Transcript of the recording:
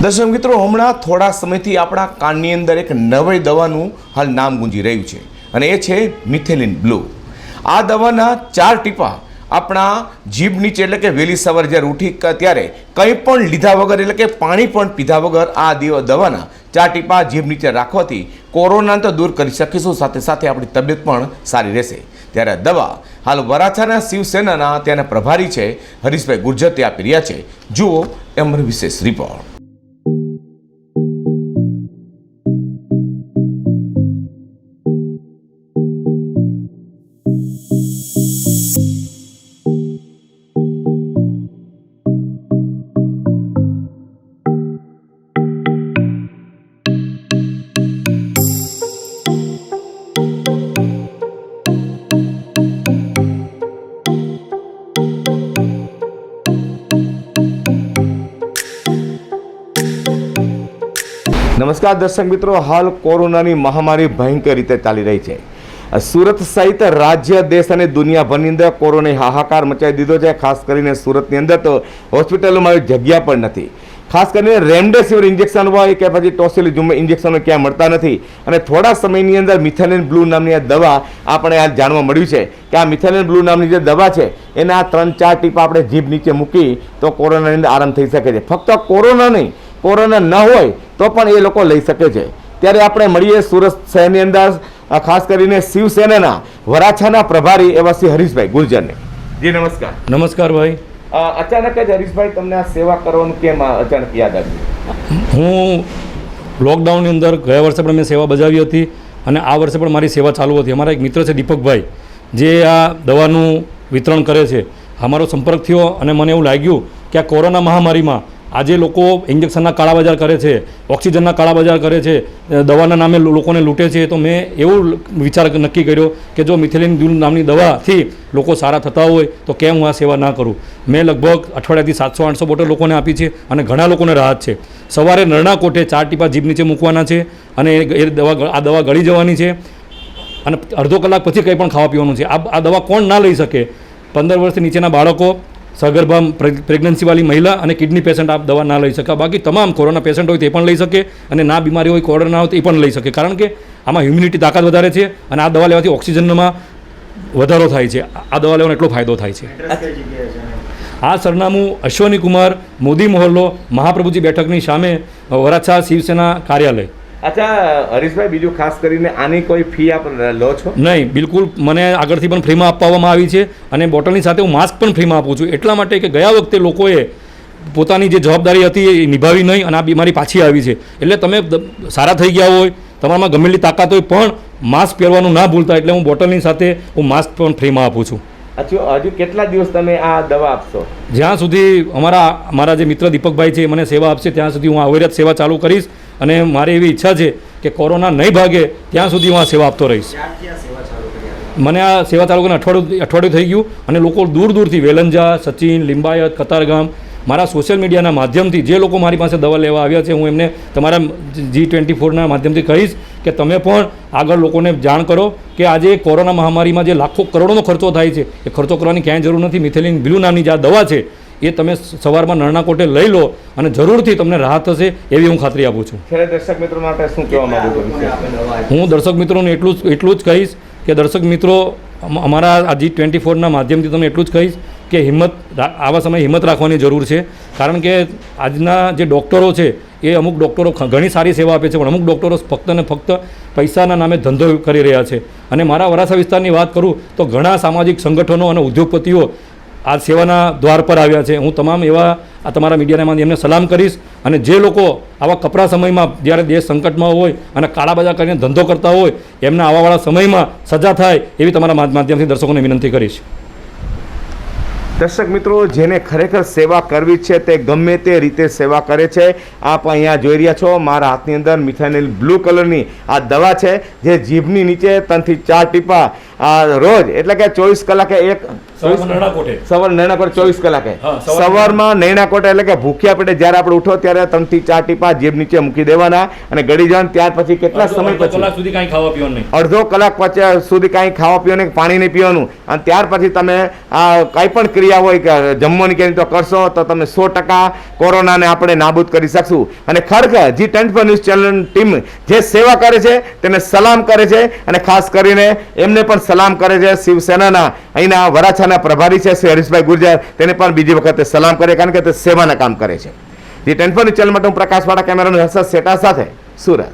દર્શક મિત્રો, હમણાં થોડા સમયથી આપણા કાનની અંદર એક નવી દવાનું હાલ નામ ગુંજી રહ્યું છે અને એ છે મિથેલિન બ્લુ. આ દવાના ચાર ટીપા આપણા જીભ નીચે એટલે કે વહેલી સવારે જ્યારે ઉઠી ત્યારે કંઈ પણ લીધા વગર એટલે કે પાણી પણ પીધા વગર આ દેવ- દવાના ચાર ટીપા જીભ નીચે રાખવાથી કોરોના તો દૂર કરી શકીશું, સાથે સાથે આપણી તબિયત પણ સારી રહેશે. ત્યારે દવા હાલ વરાછાના શિવસેનાના ત્યાંના પ્રભારી છે, હરીશભાઈ ગુર્જર તે આપી રહ્યા છે. જુઓ એમનો વિશેષ રિપોર્ટ નમસ્કાર દર્શક મિત્રો, હાલ કોરોનાની મહામારી ભયંકર રીતે ચાલી રહી છે. સુરત સહિત રાજ્ય, દેશ અને દુનિયાભરની અંદર કોરોનાએ હાહાકાર મચાવી દીધો છે. ખાસ કરીને સુરતની અંદર તો હોસ્પિટલોમાં જગ્યા પણ નથી. ખાસ કરીને રેમડેસિવિર ઇન્જેક્શન હોય કે પછી ટોસિલિઝુમ ઇન્જેક્શનો ક્યાં મળતા નથી. અને થોડા સમયની અંદર મિથેલિન બ્લુ નામની આ દવા આપણે આ જાણવા મળ્યું છે કે આ મિથેલિન બ્લુ નામની જે દવા છે, એના ત્રણ ચાર ટીપા આપણે જીભ નીચે મૂકી તો કોરોનાની અંદર આરામ થઈ શકે છે. ફક્ત કોરોના નહીં કોરોના ન હોય તો પણ એ લોકો લઈ શકે છે. ત્યારે આપણે મળીએ સુરત શહેરની અંદર ખાસ કરીને શિવસેનાના વરાછાના પ્રભારી એવા શ્રી હરીશભાઈ ગુર્જરને. જી નમસ્કાર. નમસ્કાર ભાઈ. અચાનક જ હરીશભાઈ તમને આ સેવા કરવાનું કેમ અચાનક યાદ આવ્યું? હું લોકડાઉનની અંદર ગયા વર્ષે પણ મેં સેવા બજાવી હતી અને આ વર્ષે પણ મારી સેવા ચાલુ હતી. અમારા એક મિત્ર છે દીપકભાઈ જે આ દવાનું વિતરણ કરે છે. અમારો સંપર્ક થયો અને મને એવું લાગ્યું કે આ કોરોના મહામારીમાં આજે લોકો ઇન્જેક્શનના કાળાબજાર કરે છે, ઓક્સિજનના કાળાબજાર કરે છે દવાના નામે લોકોને લૂંટે છે. તો મેં એવું વિચાર નક્કી કર્યો કે જો મિથેલિન દુલ નામની દવાથી લોકો સારા થતા હોય, તો કેમ હું આ સેવા ના કરું? મેં લગભગ અઠવાડિયાથી સાતસો, આઠસો બોટલ લોકોને આપી છે અને ઘણા લોકોને રાહત છે. સવારે નરણા કોઠે ચાર ટીપા જીભ નીચે મૂકવાના છે અને એ દવા આ દવા ગળી જવાની છે અને અડધો કલાક પછી કંઈ પણ ખાવા પીવાનું છે. આ આ દવા કોણ ના લઈ શકે? પંદર વર્ષથી નીચેના બાળકો સગર્ભા પ્રેગ્નન્સીવાળી મહિલા અને કિડની પેશન્ટ આ દવા ના લઈ શકે. બાકી તમામ કોરોના પેશન્ટ હોય તે પણ લઈ શકે અને ના બીમારી હોય, કોરોના હોય તે પણ લઈ શકે. કારણ કે આમાં હ્યુમિનિટી તાકાત વધારે છે અને આ દવા લેવાથી ઓક્સિજનમાં વધારો થાય છે. આ દવા લેવાનો એટલો ફાયદો થાય છે. આ સરનામું અશ્વની કુમાર, મોદી મોહલ્લો, મહાપ્રભુજી બેઠકની સામે વરાછા શિવસેના કાર્યાલય. અચ્છા હરીશભાઈ બીજું ખાસ કરીને આની કોઈ ફી આપ લો છો? નહીં બિલકુલ મને આગળથી પણ ફ્રીમાં આપવામાં આવી છે અને બોટલની સાથે હું માસ્ક પણ ફ્રીમાં આપું છું. એટલા માટે કે ગયા વખતે લોકોએ પોતાની જે જવાબદારી હતી એ નિભાવી નહીં અને આ બીમારી પાછી આવી છે. એટલે તમે સારા થઈ ગયા હોય તમારામાં ગમેલી તાકાત હોય પણ માસ્ક પહેરવાનું ના ભૂલતા એટલે હું બોટલની સાથે હું માસ્ક પણ ફ્રીમાં આપું છું. હજુ કેટલા દિવસ તમે આ દવા આપશો? જ્યાં સુધી અમારા મારા જે મિત્ર દીપકભાઈ છે મને સેવા આપશે ત્યાં સુધી હું અવિરત સેવા ચાલુ કરીશ. અને મારી એવી ઈચ્છા છે કે કોરોના નહીં ભાગે ત્યાં સુધી હું આ સેવા આપતો રહીશ. મને આ સેવા ચાલુ કરીને અઠવાડિયું અઠવાડિયું થઈ ગયું અને લોકો દૂર દૂરથી વેલંજા સચિન લિંબાયત કતારગામ મારા સોશિયલ મીડિયાના માધ્યમથી જે લોકો મારી પાસે દવા લેવા આવ્યા છે હું એમને તમારા જી ટ્વેન્ટી ફોરના માધ્યમથી કહીશ કે તમે પણ આગળ લોકોને જાણ કરો કે આજે કોરોના મહામારીમાં જે લાખો કરોડોનો ખર્ચો થાય છે એ ખર્ચો કરવાની ક્યાંય જરૂર નથી. મિથેલિન બ્લુ નામની જે આ દવા છે એ તમે સવારમાં નરણા કોટે લઈ લો અને જરૂરથી તમને રાહત થશે એવી હું ખાતરી આપું છું. દર્શક મિત્રો માટે શું કહેવા માંગુ છું? હું દર્શક મિત્રોને એટલું જ એટલું જ કહીશ કે દર્શક મિત્રો અમારા આ જી ટ્વેન્ટી ફોરના માધ્યમથી તમને એટલું જ કહીશ કે હિંમત આવા સમયે હિંમત રાખવાની જરૂર છે. કારણ કે આજના જે ડૉક્ટરો છે એ અમુક ડૉક્ટરો ઘણી સારી સેવા આપે છે પણ અમુક ડૉક્ટરો ફક્ત ને ફક્ત પૈસાના નામે ધંધો કરી રહ્યા છે. અને મારા વરાસા વિસ્તારની વાત કરું તો ઘણા સામાજિક સંગઠનો અને ઉદ્યોગપતિઓ આ સેવાના દ્વાર પર આવ્યા છે. હું તમામ એવા આ તમારા મીડિયાના એમને સલામ કરીશ અને જે લોકો આવા કપરા સમયમાં જ્યારે દેશ સંકટમાં હોય અને કાળાબજાર કરીને ધંધો કરતા હોય, એમના આવાવાળા સમયમાં સજા થાય એવી તમારા માધ્યમથી દર્શકોને વિનંતી કરીશ. દર્શક મિત્રો, જેને ખરેખર સેવા કરવી છે તે ગમે તે રીતે સેવા કરે છે. આપ અહીંયા જોઈ રહ્યા છો, મારા હાથની અંદર મિથાનિલ બ્લુ કલરની આ દવા છે, જે જીભની નીચે ત્રણથી ચાર ટીપા રોજ, એટલે કે ચોવીસ કલાકે એક સવાર નૈણાકોટ ચોવીસ કલાકે. સવારમાં. નૈણા નૈણાકોટ એટલે કે ભૂખ્યા પેટે જ્યારે આપણે ઉઠો ત્યારે ત્રણથી ચાર ટીપા જીભ નીચે મૂકી દેવાના અને ગળી જવાનું ત્યાર પછી કેટલા સમય પછી? સુધી કાંઈ ખાવા પીવાનું નહીં. અડધો કલાક પછી સુધી કાંઈ ખાવા પીવાનું પાણી નહીં પીવાનું. અને ત્યાર પછી તમે આ કાંઈ પણ ક્રિયા હોય કે જમવાની કે તો કરશો તો તમે સો ટકા કોરોનાને આપણે નાબૂદ કરી શકશું. અને ખરેખર જી ટેન્ટ પર ન્યૂઝ ચેનલ ટીમ જે સેવા કરે છે તેને સલામ કરે છે અને ખાસ કરીને એમને પણ સલામ કરે છે શિવસેનાના અહીંના વરાછાના પ્રભારી છે શ્રી હરીશભાઈ ગુર્જર. તેને પણ બીજી વખતે સલામ કરે કારણ કે તે સેવાના કામ કરે છે. જે, ટેન્ફોની ચેનલ માટે હું પ્રકાશવાળા કેમેરાનો હર્ષદ સેટા સાથે સુરત.